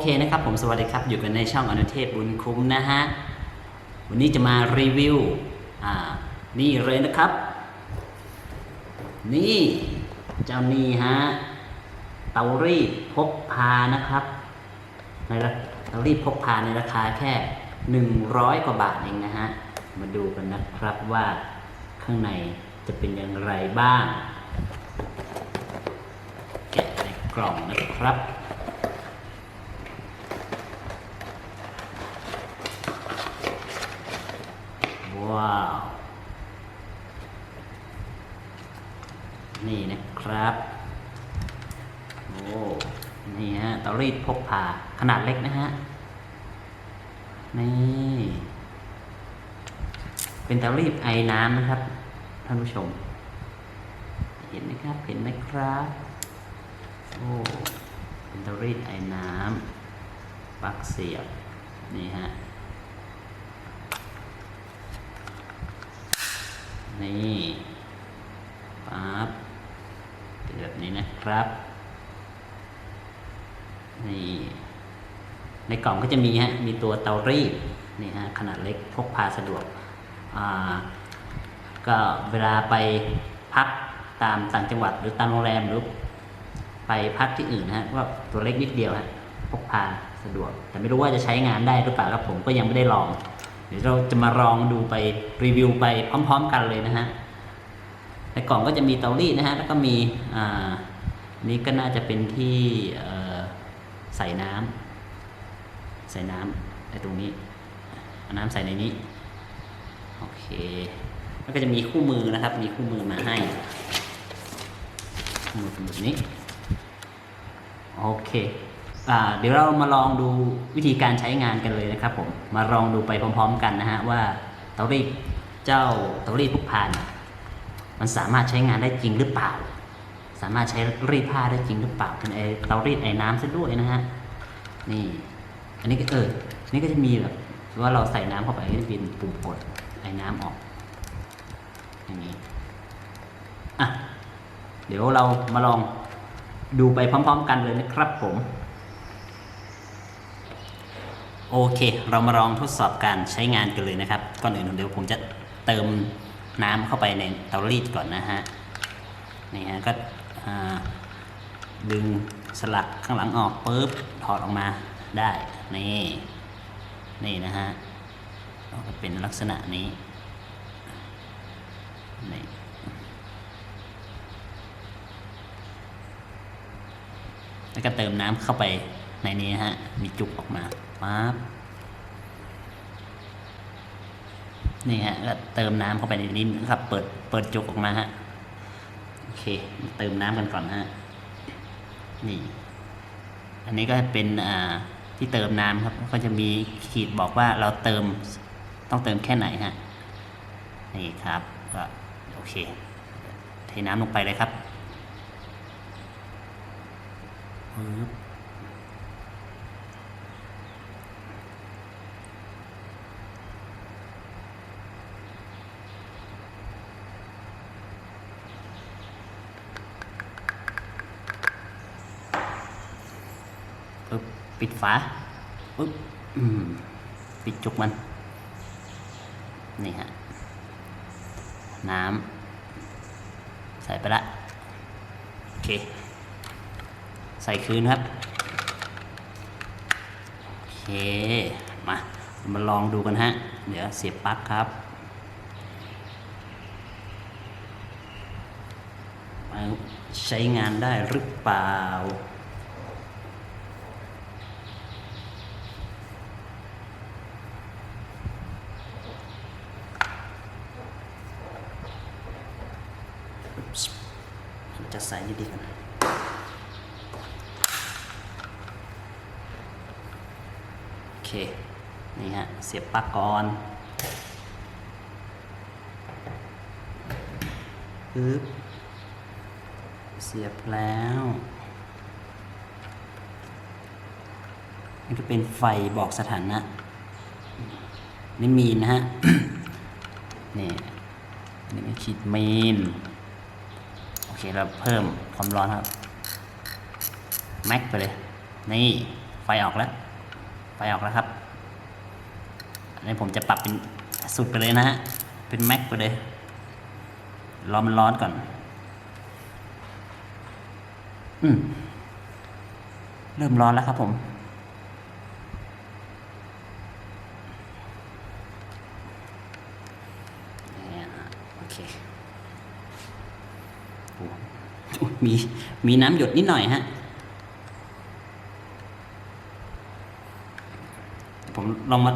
โอเคนะครับผมสวัสดีครับ อยู่กันในช่องอนุเทพบุญคุ้มนะฮะ วันนี้จะมารีวิว อ่า นี่เลยนะครับ นี่เจ้านี่ฮะ เตารีดพกพานะครับ ในราเตารีดพกพาในราคาแค่ 100 กว่าบาทเองนะฮะ มาดูกันนะครับว่าข้างในจะเป็นอย่างไรบ้าง แกะในกล่องนะครับ ว้าว นี่นะครับ โอ้ นี่ฮะเตารีดพกพาขนาดเล็กนะฮะ นี่ เป็นเตารีดไอน้ำนะครับ ท่านผู้ชม เห็นไหมครับ เห็นไหมครับ โอ้ เป็นเตารีดไอน้ำปลั๊กเสียบ นี่ฮะ นี่ปั๊บเป็นแบบนี้นะครับ นี่ในกล่องก็จะมีฮะ มีตัวเตารีดนี่ฮะขนาดเล็กพกพาสะดวก อ่า ก็เวลาไปพักตามต่างจังหวัดหรือตามโรงแรมหรือไปพักที่อื่นนะฮะก็ตัวเล็กนิดเดียวฮะพกพาสะดวก แต่ไม่รู้ว่าจะใช้งานได้หรือเปล่าครับผมก็ยังไม่ได้ลอง เดี๋ยวเราจะมาลองดูไปรีวิวไปพร้อม ๆ กันเลยนะฮะในกล่องก็จะมีเตารีดนะฮะแล้วก็มีอ่านี่ก็น่าจะเป็นที่ใส่น้ำใส่น้ำในตรงนี้เอาน้ำใส่ในนี้โอเคแล้วก็จะมีคู่มือนะครับ มีคู่มือมาให้คู่มือเป็นแบบนี้โอเค เดี๋ยวเรามาลองดูวิธีการใช้งานกันเลยนะครับผม มาลองดูไปพร้อม ๆ กันนะฮะว่าเตารีดเจ้าเตารีดพกพาเนี่ยมันสามารถใช้งานได้จริงหรือเปล่า สามารถใช้รีดผ้าได้จริงหรือเปล่าเป็นไอเตารีดไอ้น้ำซะด้วยนะฮะนี่ อันนี้ก็เออนี่ก็จะมีแบบว่าเราใส่น้ำเข้าไปก็จะเป็นปุ่มกดไอ้น้ำออกอย่างนี้อะเดี๋ยวเรามาลองดูไปพร้อม ๆ กันเลยนะครับผม โอเค เรามาลองทดสอบการใช้งานกันเลยนะครับ ก่อนอื่นเดี๋ยวผมจะเติมน้ำเข้าไปในเตารีดก่อนนะฮะ นี่ฮะก็ดึงสลักข้างหลังออกปุ๊บถอดออกมาได้ นี่ นี่นะฮะก็เป็นลักษณะนี้ นี่แล้วก็เติมน้ำเข้าไปในนี้นะฮะ มีจุกออกมา ปั๊บนี่ฮะก็เติมน้ำเข้าไปในนี้นะครับ เปิดเปิดจุกออกมาฮะโอเค เติมน้ำกันก่อนฮะนี่ อันนี้ก็เป็นอ่าที่เติมน้ำครับ ก็จะมีขีดบอกว่าเราเติมต้องเติมแค่ไหนฮะนี่ครับก็โอเคเทน้ำลงไปเลยครับปึ๊บ ปิดฝาปึ๊บปิดจุกมัน นี่ฮะ น้ำใส่ไปละ โอเค ใส่คืนครับ โอเค มา มาลองดูกันฮะ เดี๋ยวเสียบปลั๊กครับใช้งานได้หรือเปล่า ใส่นี่ดีกันโอเค นี่ฮะ เสียบปลั๊กก่อนปึ๊บเสียบแล้วนี่ก็เป็นไฟบอกสถานะ นี่มีนนะฮะ นี่นี่ไม่ขีดมีน เคเราเพิ่มความร้อนครับแม็กไปเลย นี่ไฟฟออกแล้ว ไฟออกแล้วครับอันนี้ผมจะปรับเป็นสุดไปเลยนะฮะ เป็นแม็กไปเลยรอมันร้อนก่อน อืมเริ่มร้อนแล้วครับผม เนี่ยโอเคโอ้ มีมีน้ำหยดนิดหน่อยฮะ ผมลองมา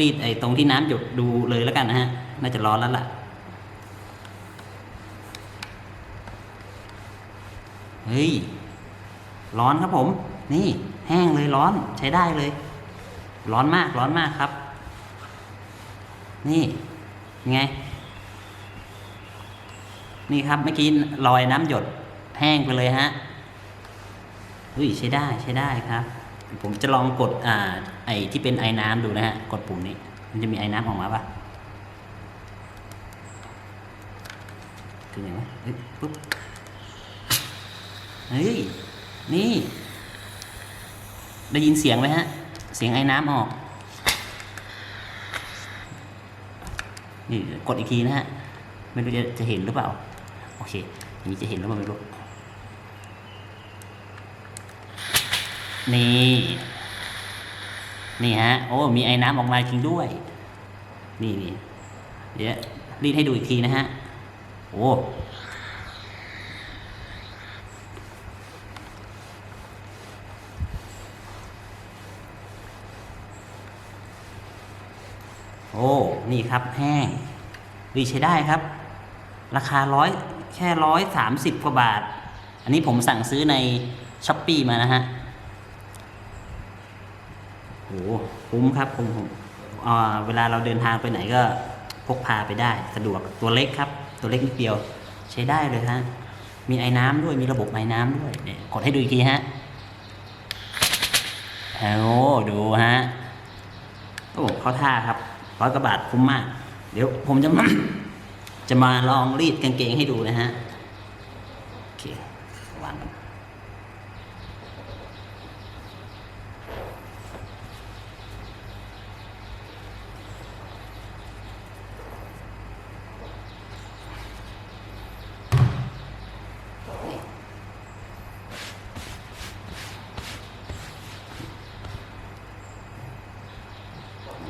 รีดไอ้ตรงที่น้ำหยดดูเลยแล้วกันนะฮะ น่าจะร้อนแล้วล่ะ เฮ้ย ร้อนครับผม นี่แห้งเลยร้อนใช้ได้เลย ร้อนมากร้อนมากครับ นี่ไง นี่ครับเมื่อกี้รอยน้ำหยด แห้งไปเลยฮะอุ้ยใช้ได้ใช้ได้ครับ ผมจะลองกดอ่าไอที่เป็นไอ้น้ำดูนะฮะ กดปุ่มนี้ มันจะมีไอ้น้ำออกมาปะคือไงวะเฮ้ยปุ๊บเฮ้ยนี่ ได้ยินเสียงไหมฮะ เสียงไอ้น้ำออกนี่กดอีกทีนะฮะไม่รู้จะจะเห็นหรือเปล่า โอเคอย่างนี้จะเห็นหรือเปล่าไม่รู้ นี่ นี่ฮะ โอ้ มีไอ้น้ำออกมาจริงด้วย นี่นี่เดี๋ยวรีดให้ดูอีกทีนะฮะ โอ้โอ้ นี่ครับแห้งรีใช้ได้ครับ ราคาร้อยแค่ร้อยสามสิบกว่าบาท อันนี้ผมสั่งซื้อในช้อปปีมานะฮะ โหคุ้มครับคุ้มผมเวลาเราเดินทางไปไหนก็พกพาไปได้ สะดวกตัวเล็กครับ ตัวเล็กนิดเดียว ใช้ได้เลยฮะมีไอ้น้ำด้วยมีระบบไอ้น้ำด้วยเนี่ยกดให้ดูอีกทีฮะโอ้ดูฮะโอ้เขาท่าครับร้อยกว่าบาทคุ้มมาก เดี๋ยวผมจะจะมาลองรีดกางเกงให้ดูนะฮะ โอเควางกัน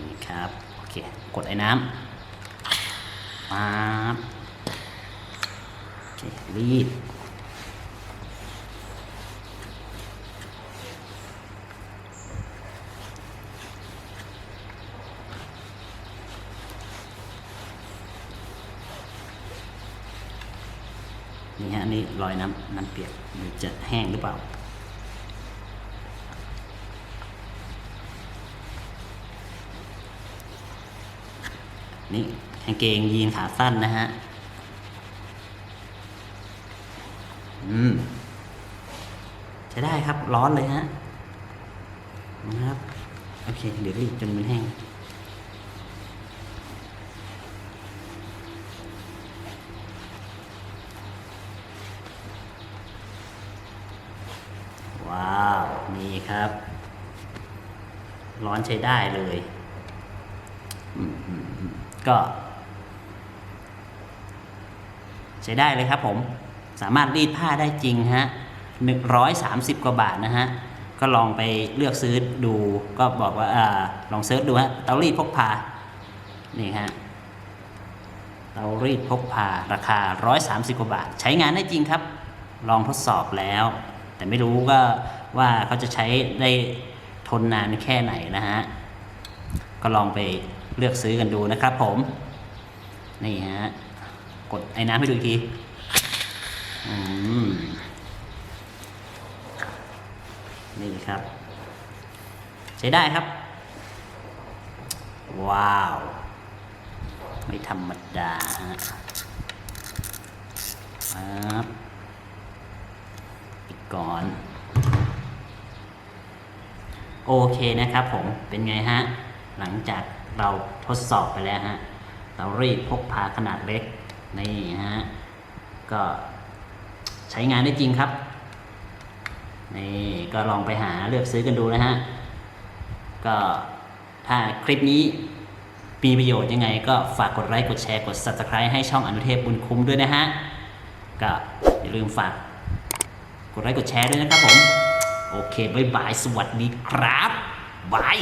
นี่ครับ โอเค กดไอ้น้ำป๊าบรีดนี่ฮะนี่รอยน้ำน้ำเปียกมันจะแห้งหรือเปล่า นี่กางเกงยีนขาสั้นนะฮะ อืมใช้ได้ครับร้อนเลยฮะนะครับ โอเค เดี๋ยวรีบจนมันแห้งว้าว นี่ครับ ร้อนใช้ได้เลย ก็ใช้ได้เลยครับผม สามารถรีดผ้าได้จริงฮะหนึ่งร้อยสามสิบกว่าบาทนะฮะ ก็ลองไปเลือกซื้อดู ก็บอกว่าอ่าลองเซิร์ชดูฮะ เตารีดพกพา นี่ฮะ เตารีดพกพา ราคา 130 กว่าบาท ใช้งานได้จริงครับ ลองทดสอบแล้ว แต่ไม่รู้ก็ว่าเขาจะใช้ได้ทนนานแค่ไหนนะฮะ ก็ลองไป เลือกซื้อกันดูนะครับผม นี่ฮะ กดไอ้น้ำให้ดูอีกทีนี่ครับ ใช้ได้ครับ ว้าว ไม่ธรรมดาครับปิดก่อน โอเคนะครับผมเป็นไงฮะ หลังจาก เราทดสอบไปแล้วฮะเรารีดพกพาขนาดเล็กนี่ฮะก็ใช้งานได้จริงครับนี่ก็ลองไปหาเลือกซื้อกันดูนะฮะก็ถ้าคลิปนี้มีประโยชน์ยังไง ก็ฝากกดไลค์กดแชร์กด subscribe ให้ช่องอนุเทพบุญคุ้มด้วยนะฮะก็อย่าลืมฝากกดไลค์กดแชร์ด้วยนะครับผม โอเคบ๊ายบาย สวัสดีครับบาย